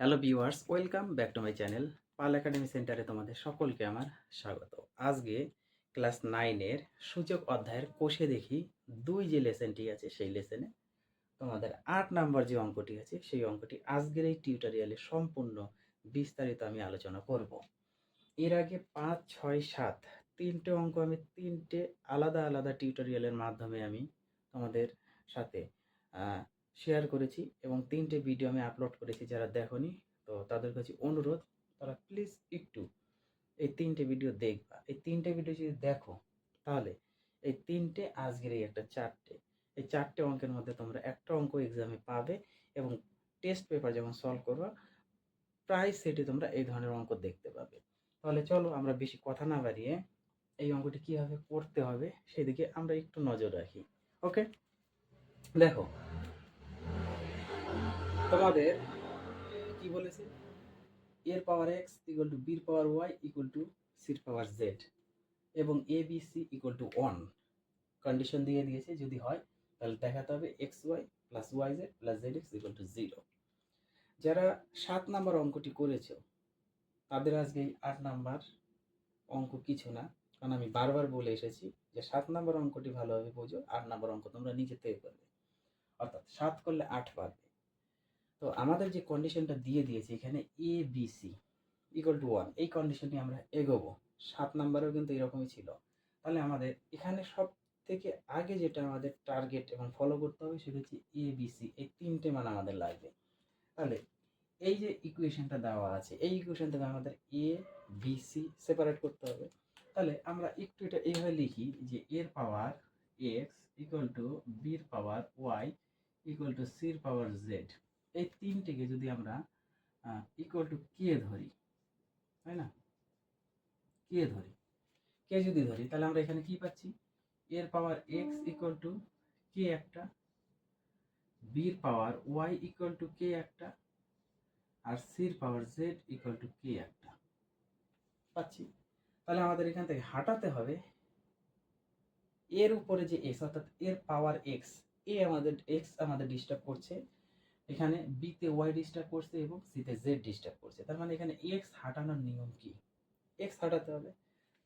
Hello viewers, welcome back to my channel Pal academy সেন্টারে তোমাদের সকলকে আমার স্বাগত। আজকে ক্লাস নাইনের সূচক অধ্যায়ের কোষে দেখি দুই যে লেসেনটি আছে সেই লেসেনে তোমাদের আট নাম্বার যে অঙ্কটি আছে সেই অঙ্কটি আজকের এই টিউটোরিয়ালে সম্পূর্ণ বিস্তারিত আমি আলোচনা করব। এর আগে পাঁচ, ছয়, সাত তিনটে অঙ্ক আমি তিনটে আলাদা আলাদা টিউটোরিয়ালের মাধ্যমে আমি তোমাদের সাথে শেয়ার করেছি এবং তিনটে ভিডিও আমি আপলোড করেছি যারা দেখোনি, তো তাদের কাছে অনুরোধ, তারা প্লিজ একটু এই তিনটে ভিডিও দেখবা। এই তিনটে ভিডিও যদি দেখো, তাহলে এই তিনটে আজকের এই একটা চারটে। এই চারটে অঙ্কের মধ্যে তোমরা একটা অঙ্ক এক্সামে পাবে এবং টেস্ট পেপার যখন সলভ করবা প্রায় সেটে তোমরা এই ধরনের অঙ্ক দেখতে পাবে। তাহলে চলো আমরা বেশি কথা না বাড়িয়ে এই অঙ্কটি কীভাবে করতে হবে, সেদিকে আমরা একটু নজর রাখি। ওকে দেখো তোমাদের কি বলেছে? এর পাওয়ার এক্স ইকুয়াল টু বির পাওয়ার ওয়াই ইকুয়াল টু সির পাওয়ার জেড এবং A B C equal to one condition দিয়ে দিয়েছে, যদি হয়, তাহলে দেখাতে হবে x y plus y z plus z x equal to zero যারা সাত নাম্বার অঙ্কটি করেছ, তাদের আজকে আট নাম্বার অঙ্ক কিছু না, কারণ আমি বারবার বলে এসেছি যে সাত নাম্বার অঙ্কটি ভালোভাবে বোঝো, আট নাম্বার অঙ্ক তোমরা নিজে থেকে করবে। অর্থাৎ সাত করলে আট পারবে তো আমাদের যে কন্ডিশনটা দিয়ে দিয়েছে এখানে A B C equal to one এই কন্ডিশনটি আমরা এগোবো। সাত নাম্বারেও কিন্তু এরকমই ছিল। তাহলে আমাদের এখানে সব থেকে আগে যেটা আমাদের টার্গেট এবং ফলো করতে হবে সেটা হচ্ছে এ বি সি এই তিনটে মান আমাদের লাগবে। তাহলে এই যে ইকুয়েশনটা দেওয়া আছে, এই ইকুয়েশন থেকে আমাদের এ বি সি সেপারেট করতে হবে। তাহলে আমরা একটু এটা এইভাবে লিখি যে এর পাওয়ার এক্স ইকুয়াল টু বির পাওয়ার ওয়াই ইকুয়াল টু সির পাওয়ার জেড এই তিনটিকে যদি আমরা ইকুয়াল টু কে ধরি, তাই না? কে ধরি। কে যদি ধরি, তাহলে আমরা এখানে কি পাচ্ছি? এর power x equal to k একটা বির power y equal to k একটা, আর সির power z equal to k একটা। পাচ্ছি? তাহলে আমাদের এখান থেকে হাঁটাতে হবে। এর উপরে যে এক্স অর্থাৎ এর পাওয়ার এক্স এ আমাদের এক্স আমাদের ডিস্টার্ব করছে। এখানে বিতে ওয়াই ডিস্টার্ব করছে এবং সিতে জেড ডিস্টার্ব করছে। তার মানে এখানে এক্স হাঁটানোর নিয়ম কি? এক্স হাঁটাতে হবে।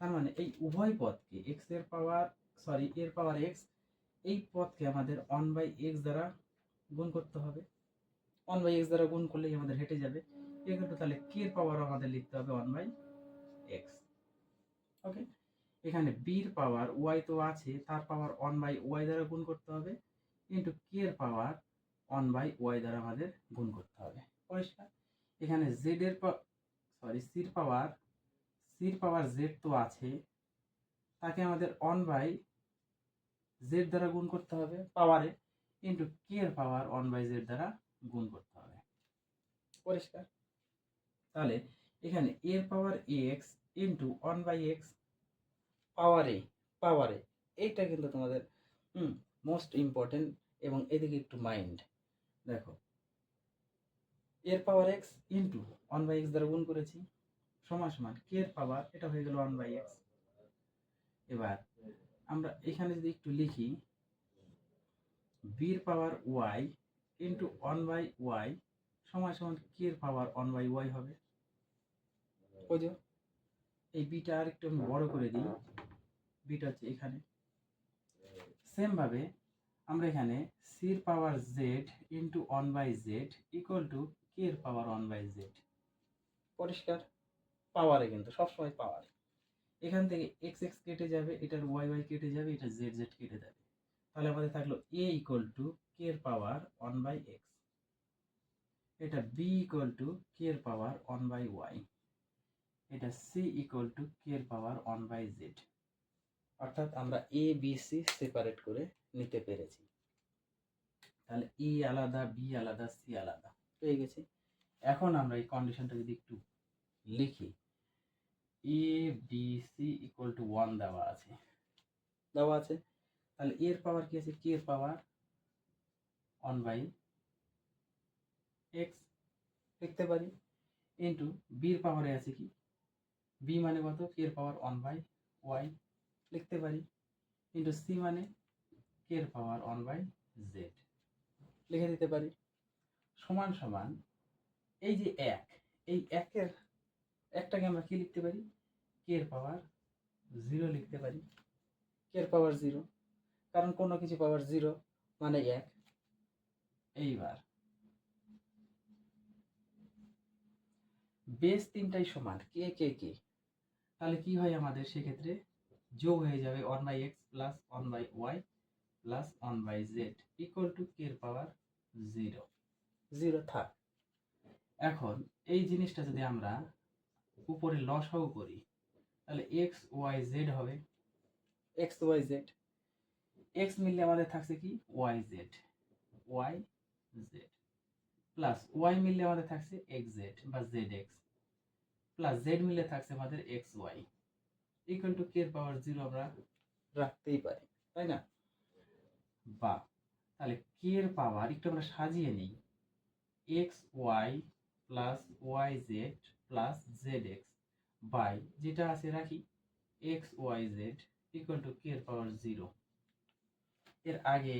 তার মানে এই উভয় পদকে এক্সের পাওয়ার সরি এর পাওয়ার এক্স এই পদকে আমাদের ওয়ান বাই এক্স দ্বারা গুণ করতে হবে। ওয়ান বাই এক্স দ্বারা গুণ করলেই আমাদের হেঁটে যাবে। কিন্তু তাহলে কে এর পাওয়ার আমাদের লিখতে হবে ওয়ান বাই এক্স ওকে এখানে বির পাওয়ার ওয়াই তো আছে, তার পাওয়ার ওয়ান বাই ওয়াই দ্বারা গুণ করতে হবে। ইন্টু কে এর পাওয়ার ওয়ান বাই ওয়াই দ্বারা আমাদের গুণ করতে হবে। পরিষ্কার এখানে জেড এর সরি সির পাওয়ার সির পাওয়ার জেড তো আছে, তাকে আমাদের ওয়ান বাই জেড দ্বারা গুণ করতে হবে পাওয়ারে ইন্টু কে এর পাওয়ার ওয়ান বাই জেড দ্বারা গুণ করতে হবে। পরিষ্কার তাহলে এখানে এর power x into one by x পাওয়ারে পাওয়ারে এইটা কিন্তু তোমাদের মোস্ট ইম্পর্টেন্ট এবং এদিকে একটু মাইন্ড দেখো। এর power x into one by x দ্বারা গুণ করেছি। সমান সমান কে এর পাওয়ার এটা হয়ে গেল ওয়ান বাই এক্স এবার আমরা এখানে যদি একটু লিখি বির power y into one by y সমান সমান কে এর পাওয়ার ওয়ান বাই ওয়াই হবে। বুঝো? এই বিটা আর একটু আমি বড় করে দিই। বিটা হচ্ছে এখানে। সেম ভাবে আমরা এখানে সির power z into one by z equal to k এর পাওয়ার ওয়ান বাই জেড পরিষ্কার। পাওয়ারে কিন্তু, সবসময় পাওয়ারে এখান থেকে এক্স এক্স কেটে যাবে, এটার ওয়াই ওয়াই কেটে যাবে এটা জেড জেড কেটে যাবে। তাহলে আমাদের থাকল এ ইকুয়াল টু কে এর পাওয়ার ওয়ান বাই এক্স এটা বি ইকুয়াল টু কে এর পাওয়ার ওয়ান বাই ওয়াই এটা সি ইকুয়াল টু কে এর পাওয়ার ওয়ান বাই জেড অর্থাৎ আমরা এ বি সি সেপারেট করে নিতে পেরেছি। তাহলে ই আলাদা বি আলাদা সি আলাদা। পেয়ে গেছি। এখন আমরা এই কন্ডিশনটা যদি একটু লিখি। A B C equal to one দেওয়া আছে। দেওয়া আছে। তাহলে এর পাওয়ার কি আছে? K power one by x লিখতে পারি। ইন্টু বির পাওয়ারে আছে কি? বি মানে কত? কে এর পাওয়ার ওয়ান বাই ওয়াই লিখতে পারি। ইন্টু সি মানে কে এর পাওয়ার ওয়ান বাই জেড লিখে দিতে পারি। সমান সমান এই যে এক, এই একের একটাকে আমরা কি লিখতে পারি? কে এর পাওয়ার জিরো লিখতে পারি। কে এর পাওয়ার জিরো কারণ কোনো কিছু পাওয়ার জিরো মানে এক। এইবার বেস তিনটাই সমান। কে কে কে? তাহলে কি হয় আমাদের সেক্ষেত্রে? যোগ হয়ে যাবে one by x plus one by y plus one by z equal to k এর পাওয়ার জিরো জিরো থাক এখন এই জিনিসটা যদি আমরা উপরে লসাও করি তাহলে এক্স ওয়াই জেড হবে। এক্স ওয়াই জেড এক্স মিললে আমাদের থাকছে কি? Y z y z plus y মিললে আমাদের থাকছে এক্স জেড বা জেড এক্স প্লাস জেড মিললে থাকছে আমাদের x y equal to k power zero আমরা রাখতেই পারি, তাই না? বা, তাহলে কে পাওয়ার একটু আমরা সাজিয়ে নিই x y plus y z plus z x by যেটা আছে রাখি x y z equal to k এর পাওয়ার জিরো এর আগে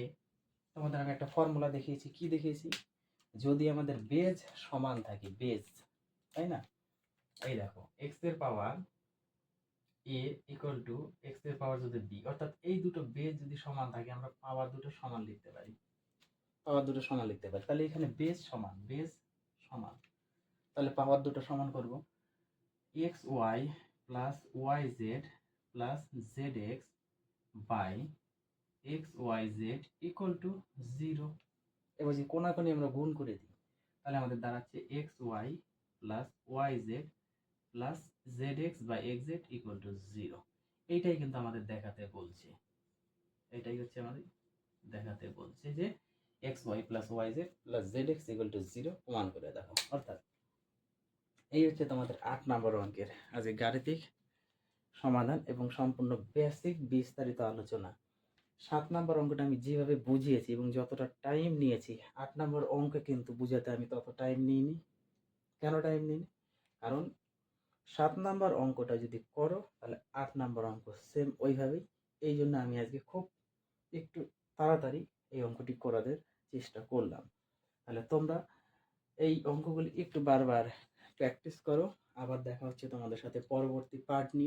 তোমাদের আমি একটা ফর্মুলা দেখিয়েছি, কি দেখিয়েছি? যদি আমাদের বেজ সমান থাকে বেজ তাই না? এই দেখো এক্সের পাওয়ার এ ইকুয়াল টু এক্সের পাওয়ার যদি বি অর্থাৎ এই দুটো বেজ যদি সমান থাকে, আমরা পাওয়ার দুটো সমান লিখতে পারি। পাওয়ার দুটো সমান লিখতে পারি। তাহলে এখানে বেজ সমান বেজ সমান। তাহলে পাওয়ার দুটো সমান করব। X y plus y z plus z x by x y z equal to zero এবার যে কোনাকোনি আমরা গুণ করে দিই, তাহলে আমাদের দাঁড়াচ্ছে x y plus y z plus z x x z equal to zero এইটাই কিন্তু আমাদের দেখাতে বলছে। এটাই হচ্ছে আমাদের দেখাতে বলছে যে x y plus y z plus z x equal to zero প্রমাণ করে দেখো। অর্থাৎ এই হচ্ছে তোমাদের আট নম্বর অঙ্কের আজকে গাণিতিক সমাধান এবং সম্পূর্ণ বেসিক বিস্তারিত আলোচনা। সাত নম্বর অঙ্কটা আমি যেভাবে বুঝিয়েছি এবং যতটা টাইম নিয়েছি, আট নম্বর অঙ্ক কিন্তু বুঝাতে আমি তত টাইম নিইনি। কেন টাইম নিইনি? কারণ সাত নাম্বার অঙ্কটা যদি করো, তাহলে আট নাম্বার অঙ্ক সেম ওইভাবেই। এই জন্য আমি আজকে খুব একটু তাড়াতাড়ি এই অঙ্কটি করাদের চেষ্টা করলাম। তাহলে তোমরা এই অঙ্কগুলি একটু বারবার প্র্যাকটিস করো। আবার দেখা হচ্ছে তোমাদের সাথে পরবর্তী পার্ট নিয়ে।